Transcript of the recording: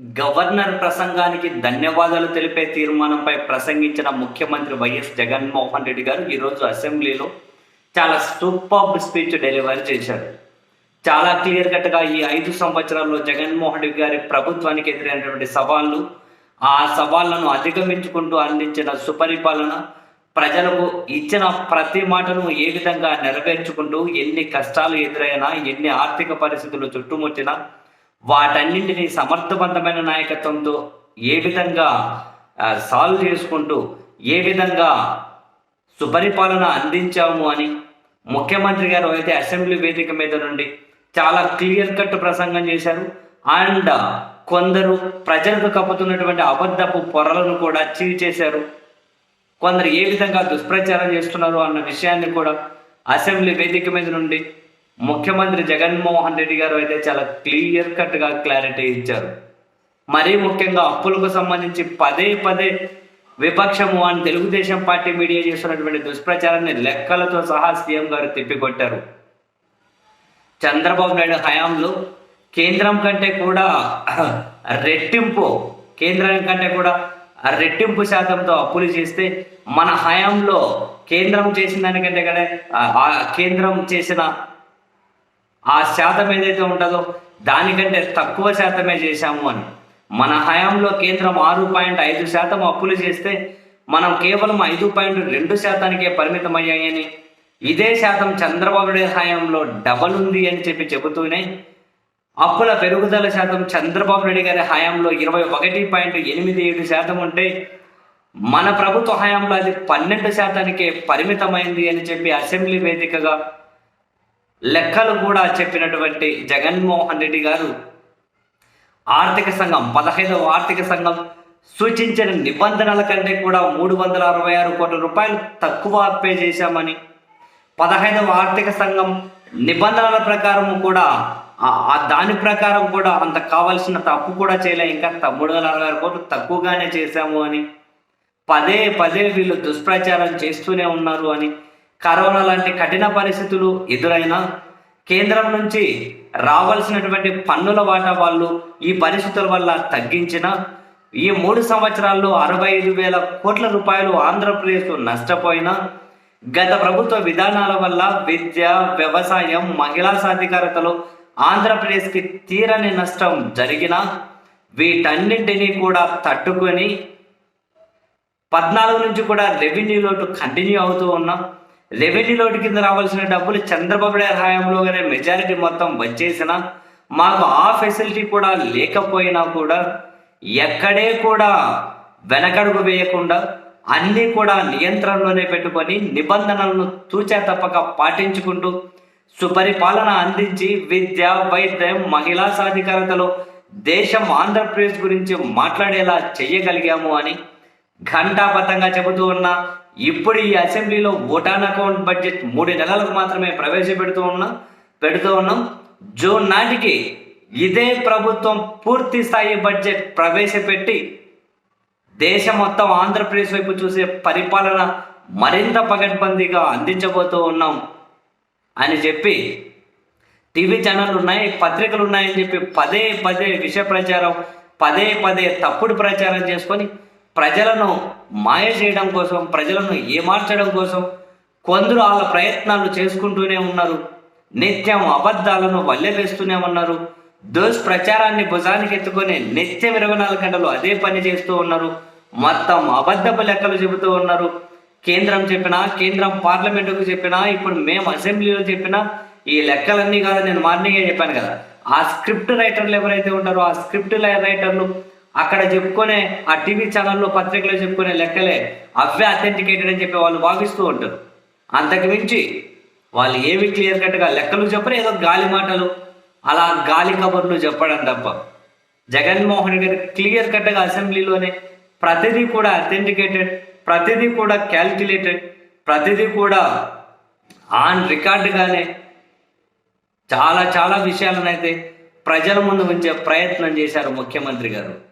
Governor ప్రసంగానికి ధన్యవాదాలు తెలిపే తీర్మానంపై ప్రసంగించిన ముఖ్యమంత్రి వైఎస్ జగన్మోహన్ రెడ్డి గారు ఈరోజు అసెంబ్లీలో చాలా సూపర్ స్పీచ్ డెలివరీ చేశారు. చాలా క్లియర్ కట్గా ఈ ఐదు సంవత్సరాల్లో జగన్మోహన్ రెడ్డి గారి ప్రభుత్వానికి ఎదురైనటువంటి సవాళ్ళు ఆ సవాళ్ళను అధిగమించుకుంటూ అందించిన సుపరిపాలన ప్రజలకు ఇచ్చిన ప్రతి మాటను ఏ విధంగా నెరవేర్చుకుంటూ ఎన్ని కష్టాలు ఎదురైనా ఎన్ని ఆర్థిక పరిస్థితులు చుట్టుముట్టినా వాటన్నింటినీ సమర్థవంతమైన నాయకత్వంతో ఏ విధంగా సాల్వ్ చేసుకుంటూ ఏ విధంగా సుపరిపాలన అందించాము అని ముఖ్యమంత్రి గారు అయితే అసెంబ్లీ వేదిక మీద నుండి చాలా క్లియర్ కట్ ప్రసంగం చేశారు. అండ్ కొందరు ప్రజలకు కప్పుతున్నటువంటి అబద్ధపు పొరలను కూడా చీవ్ చేశారు. కొందరు ఏ విధంగా దుష్ప్రచారం చేస్తున్నారు అన్న విషయాన్ని కూడా అసెంబ్లీ వేదిక మీద నుండి ముఖ్యమంత్రి జగన్మోహన్ రెడ్డి గారు అయితే చాలా క్లియర్ కట్గా క్లారిటీ ఇచ్చారు. మరీ ముఖ్యంగా అప్పులకు సంబంధించి పదే పదే విపక్షము అని తెలుగుదేశం పార్టీ మీడియా చేస్తున్నటువంటి దుష్ప్రచారాన్ని లెక్కలతో సహా సీఎం గారు తిప్పికొట్టారు. చంద్రబాబు నాయుడు హయాంలో కేంద్రం కంటే కూడా రెట్టింపు కేంద్రం కంటే కూడా రెట్టింపు శాతంతో అప్పులు చేస్తే మన హయాంలో కేంద్రం చేసిన దానికంటే కదా ఆ కేంద్రం చేసిన ఆ శాతం ఏదైతే ఉంటుందో దానికంటే తక్కువ శాతమే చేశాము అని. మన హయాంలో కేంద్రం ఆరు పాయింట్ ఐదు శాతం అప్పులు చేస్తే మనం కేవలం ఐదు పాయింట్ రెండు శాతానికే పరిమితమయ్యాయని ఇదే శాతం చంద్రబాబు హయాంలో డబల్ ఉంది అని చెప్పి చెబుతూనే అప్పుల పెరుగుదల శాతం చంద్రబాబు నాయుడు గారి హయాంలో ఇరవై ఒకటి పాయింట్ ఎనిమిది ఏడు శాతం ఉంటే మన ప్రభుత్వ హయాంలో అది పన్నెండు శాతానికే పరిమితమైంది అని చెప్పి అసెంబ్లీ వేదికగా లెక్కలు కూడా చెప్పినటువంటి జగన్మోహన్ రెడ్డి గారు ఆర్థిక సంఘం పదహైదవ ఆర్థిక సంఘం సూచించిన నిబంధనల కంటే కూడా మూడు వందల అరవై ఆరు కోట్ల రూపాయలు తక్కువ పే చేశామని పదహైదవ ఆర్థిక సంఘం నిబంధనల ప్రకారం కూడా దాని ప్రకారం కూడా అంత కావాల్సిన తప్పు కూడా చేయలే. ఇంకా మూడు వందల అరవై ఆరు కోట్లు తక్కువగానే చేశాము అని పదే పదే వీళ్ళు దుష్ప్రచారం చేస్తూనే ఉన్నారు అని కరోనా లాంటి కఠిన పరిస్థితులు ఎదురైనా కేంద్రం నుంచి రావాల్సినటువంటి పన్నుల వాటా వాళ్ళు ఈ పరిస్థితుల వల్ల తగ్గించిన ఈ మూడు సంవత్సరాల్లో అరవై ఐదు వేల కోట్ల రూపాయలు ఆంధ్రప్రదేశ్ నష్టపోయినా గత ప్రభుత్వ విధానాల వల్ల విద్య వ్యవసాయం మహిళా సాధికారతలో ఆంధ్రప్రదేశ్కి తీరని నష్టం జరిగినా వీటన్నింటినీ కూడా తట్టుకొని పద్నాలుగు నుంచి కూడా రెవెన్యూ లోటు కంటిన్యూ అవుతూ ఉన్నాం రెవెన్యూ లోటు కింద రావాల్సిన డబ్బులు చంద్రబాబు నాయుడు హయాంలోగానే మెజారిటీ మొత్తం వచ్చేసిన మాకు ఆ ఫెసిలిటీ కూడా లేకపోయినా కూడా ఎక్కడే కూడా వెనకడుగు వేయకుండా అన్నీ కూడా నియంత్రణలోనే పెట్టుకొని నిబంధనలను తూచా తప్పక పాటించుకుంటూ సుపరిపాలన అందించి విద్య వైద్యం మహిళా సాధికారతలో దేశం ఆంధ్రప్రదేశ్ గురించి మాట్లాడేలా చేయగలిగాము అని ఘంటాబద్ధంగా చెబుతూ ఉన్నా ఇప్పుడు ఈ అసెంబ్లీలో భూటాన్ అకౌంట్ బడ్జెట్ మూడు నెలలకు మాత్రమే ప్రవేశపెడుతూ ఉన్నా పెడుతూ ఉన్నాం. జూన్ నాటికి ఇదే ప్రభుత్వం పూర్తి స్థాయి బడ్జెట్ ప్రవేశపెట్టి దేశం మొత్తం ఆంధ్రప్రదేశ్ వైపు చూసే పరిపాలన మరింత పగడ్బందీగా అందించబోతూ ఉన్నాం అని చెప్పి టీవీ ఛానళ్ళు ఉన్నాయి పత్రికలు ఉన్నాయని చెప్పి పదే పదే విష ప్రచారం పదే పదే తప్పుడు ప్రచారం చేసుకొని ప్రజలను మాయ చేయడం కోసం ప్రజలను ఏమార్చడం కోసం కొందరు వాళ్ళ ప్రయత్నాలు చేసుకుంటూనే ఉన్నారు. నిత్యం అబద్ధాలను వల్లెవేస్తూనే ఉన్నారు. దుష్ప్రచారాన్ని భుజానికి ఎత్తుకొని నిత్యం ఇరవై నాలుగు గంటలు అదే పని చేస్తూ ఉన్నారు. మొత్తం అబద్ధపు లెక్కలు చెబుతూ ఉన్నారు. కేంద్రం చెప్పినా కేంద్రం పార్లమెంటుకు చెప్పినా ఇప్పుడు మేము అసెంబ్లీలో చెప్పినా ఈ లెక్కలన్నీ కాదు నేను మార్నింగే చెప్పాను కదా. ఆ స్క్రిప్ట్ రైటర్లు ఎవరైతే ఉంటారో ఆ స్క్రిప్ట్ రైటర్లు అక్కడ చెప్పుకునే ఆ టీవీ ఛానల్లో పత్రికలో చెప్పుకునే లెక్కలే అవే అథెంటికేటెడ్ అని చెప్పి వాళ్ళు భావిస్తూ ఉంటారు. అంతకు మించి వాళ్ళు ఏమి క్లియర్ కట్గా లెక్కలు చెప్పరు ఏదో గాలి మాటలు. అలా గాలి కబుర్లు చెప్పడం తప్ప. జగన్మోహన్ రెడ్డి గారు క్లియర్ కట్గా అసెంబ్లీలోనే ప్రతిదీ కూడా అథెంటికేటెడ్ ప్రతిదీ కూడా క్యాల్కులేటెడ్ ప్రతిదీ కూడా ఆన్ రికార్డుగానే చాలా చాలా విషయాలనైతే ప్రజల ముందు ఉంచే ప్రయత్నం చేశారు ముఖ్యమంత్రి గారు.